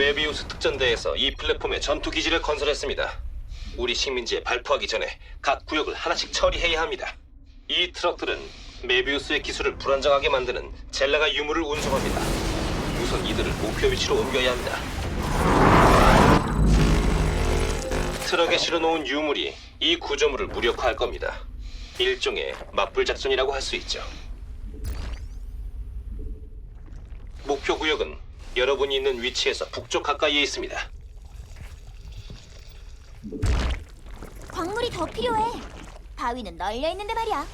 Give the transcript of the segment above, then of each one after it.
메비우스 특전대에서 이 플랫폼에 전투 기지를 건설했습니다. 우리 식민지에 발포하기 전에 각 구역을 하나씩 처리해야 합니다. 이 트럭들은 메비우스의 기술을 불안정하게 만드는 젤라가 유물을 운송합니다. 우선 이들을 목표 위치로 옮겨야 합니다. 트럭에 실어놓은 유물이 이 구조물을 무력화할 겁니다. 일종의 맞불 작전이라고 할 수 있죠. 목표 구역은 여러분이 있는 위치에서 북쪽 가까이에 있습니다. 광물이 더 필요해. 바위는 널려 있는데 말이야.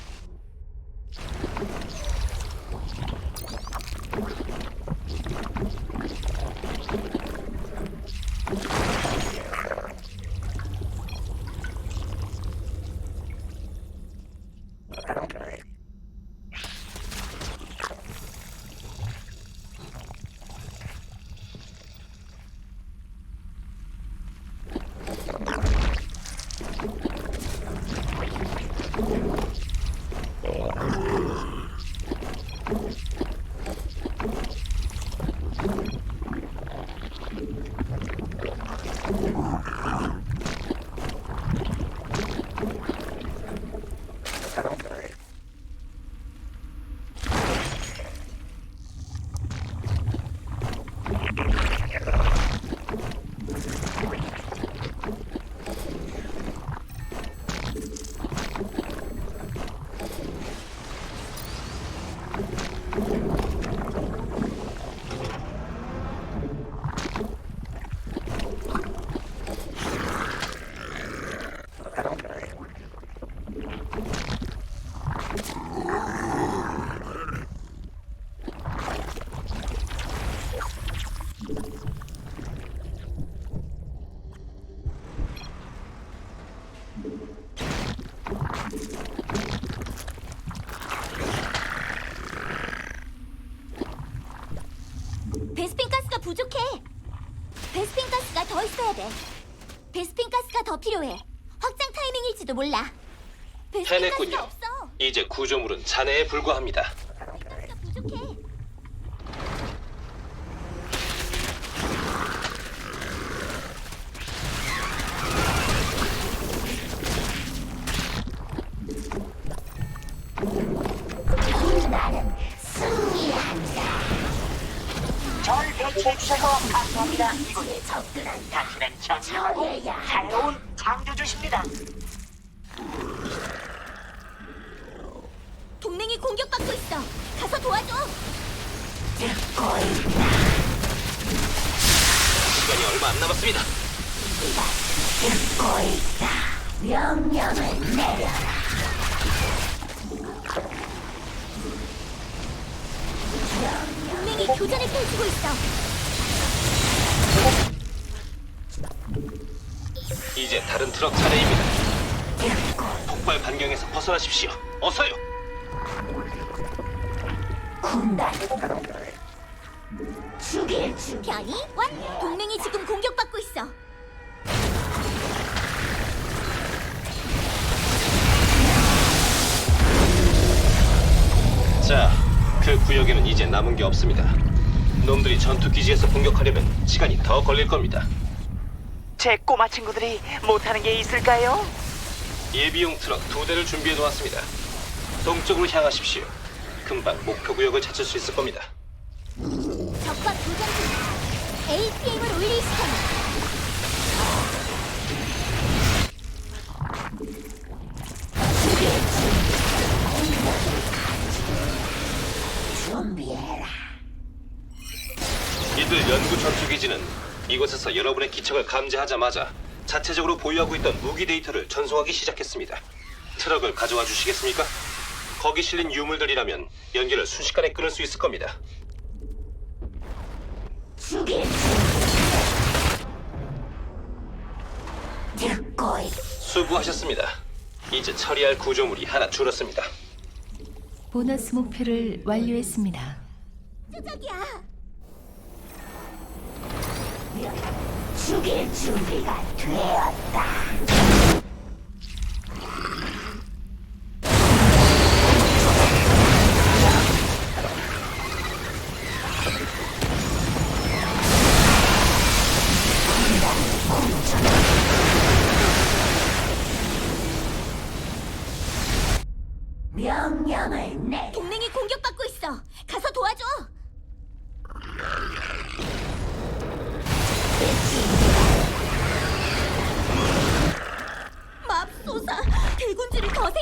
베스핀 가스가 부족해. 베스핀 있어야 돼. 베스핀 가스가 더 필요해. 확장 타이밍일지도 몰라. 베스핀 해냈군요. 가스가 없어. 이제 구조물은 잔해에 불과합니다. 절 배치해주셔서 감사합니다. 이곳에 접근한 당신은 전명하고 새로운 창조주십니다. 동맹이 공격받고 있어. 가서 도와줘. 시간이 얼마 안 남았습니다. 동맹이 교전을 펼치고 있어. 이제 다른 트럭 차례입니다. 폭발 반경에서 벗어나십시오. 어서요. 변이 완. 동맹이 지금 공격받고 있어. 자, 그 구역에는 이제 남은 게 없습니다. 놈들이 전투 기지에서 공격하려면 시간이 더 걸릴 겁니다. 제 꼬마 친구들이 못하는 게 있을까요? 예비용 트럭 두 대를 준비해 놓았습니다. 동쪽으로 향하십시오. 금방 목표 구역을 찾을 수 있을 겁니다. 적과 교전 중. APM을 올릴 시간. 이들 연구 전투 기지는 이곳에서 여러분의 기척을 감지하자마자 자체적으로 보유하고 있던 무기 데이터를 전송하기 시작했습니다. 트럭을 가져와 주시겠습니까? 거기 실린 유물들이라면 연기를 순식간에 끊을 수 있을 겁니다. 수고하셨습니다. 이제 처리할 구조물이 하나 줄었습니다. 보너스 목표를 완료했습니다. 저기야. 죽일 준비가 되었다.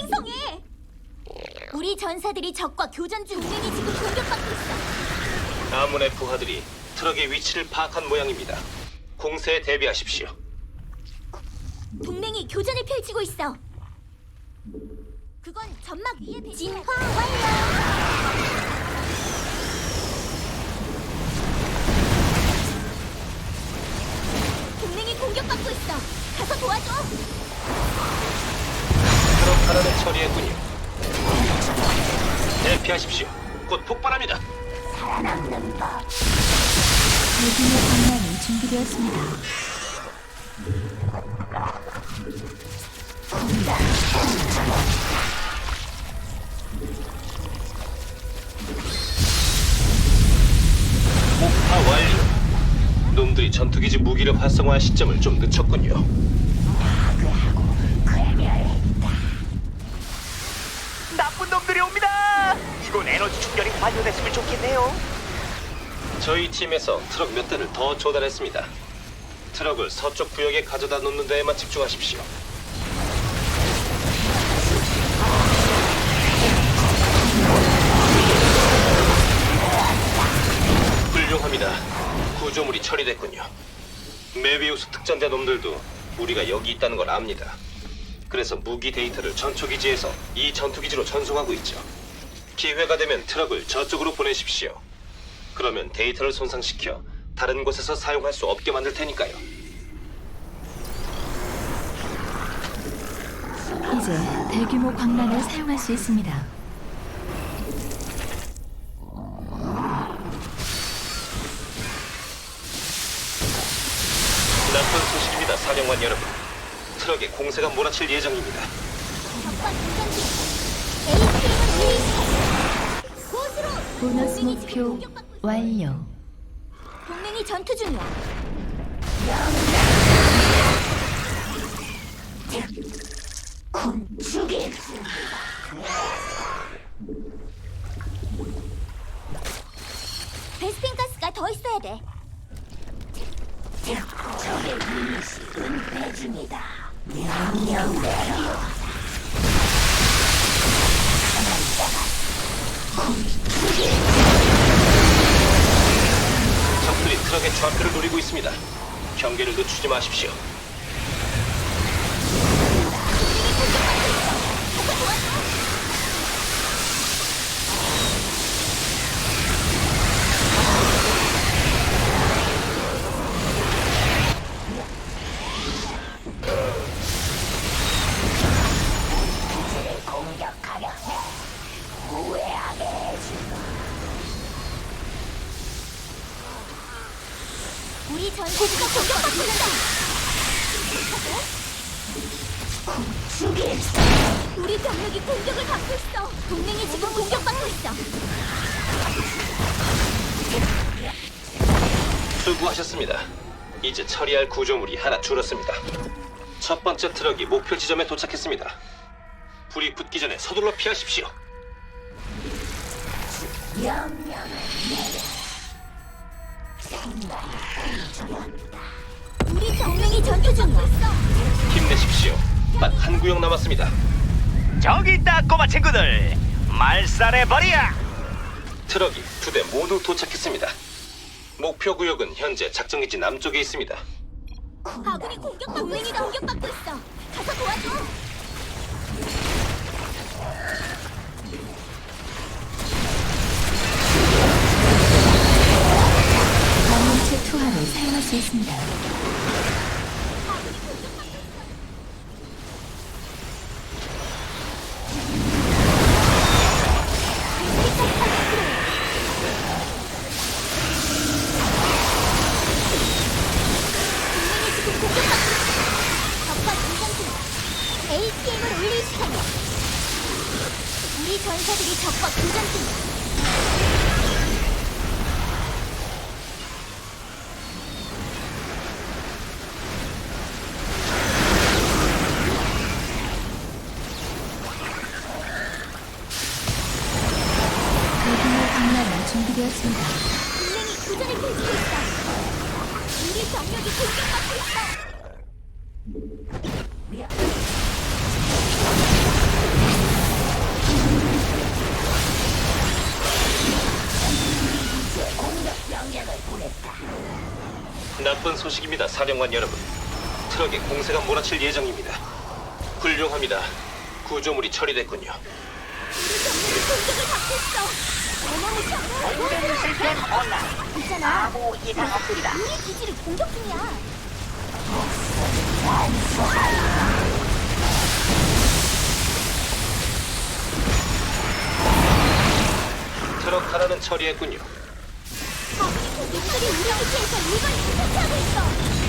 생성해. 우리 전사들이 적과 교전 중. 동맹이 지금 공격받고 있어. 아문의 부하들이 트럭의 위치를 파악한 모양입니다. 공세에 대비하십시오. 동맹이 교전을 펼치고 있어. 그건 점막 위에 배... 진화 완료. 대피하십시오. 곧 폭발합니다. 살아남는 법. 대규모 방란이 준비되었습니다. 폭파 완료. 놈들이 전투기지 무기를 활성화할 시점을 좀 늦췄군요. 이건 에너지 충전이 완료됐으면 좋겠네요. 저희 팀에서 트럭 몇 대를 더 조달했습니다. 트럭을 서쪽 구역에 가져다 놓는 데에만 집중하십시오. 훌륭합니다. 구조물이 처리됐군요. 메비우스 특전대 놈들도 우리가 여기 있다는 걸 압니다. 그래서 무기 데이터를 전초기지에서 이 전투기지로 전송하고 있죠. 기회가 되면 트럭을 저쪽으로 보내십시오. 그러면 데이터를 손상시켜 다른 곳에서 사용할 수 없게 만들 테니까요. 이제 대규모 광란을 사용할 수 있습니다. 나쁜 소식입니다, 사령관 여러분. 트럭에 공세가 몰아칠 예정입니다. 적과 교전 중. 유입. 보너스 동맹이 지금 목표 공격받고 있어. 완료. 동맹이 전투 중이야. 베스핀 가스가 더 있어야 돼. 적의 유닛이 은폐 중이다. 명령대로. 적들이 트럭의 좌표를 노리고 있습니다. 경계를 늦추지 마십시오. 동맹이 지금 공격받고 있어. 수고하셨습니다. 이제 처리할 구조물이 하나 줄었습니다. 첫 번째 트럭이 목표 지점에 도착했습니다. 불이 붙기 전에 서둘러 피하십시오. 우리 동맹이 전투 중이야. 힘내십시오. 딱 한 구역 남았습니다. 저기 있다 꼬마 친구들. 말살해 버려. 트럭이 두 대 모두 도착했습니다. 목표 구역은 현재 작전기지 남쪽에 있습니다. 아군이 공격받고 동맹이 공격받고 있어. 가서 도와줘. 이 전사들이 적과 교전 중이야. 대규모 광란이 준비되었습니다. 분명히 교전을 펼치고 있다. 우리 정력이 공격받고 있다. 나쁜 소식입니다, 사령관 여러분. 트럭에 공세가 몰아칠 예정입니다. 훌륭합니다. 구조물이 처리됐군요. 트럭 하나는 처리했군요. 놈들이 우리 기지에서 물건을 훔쳐하고 있어!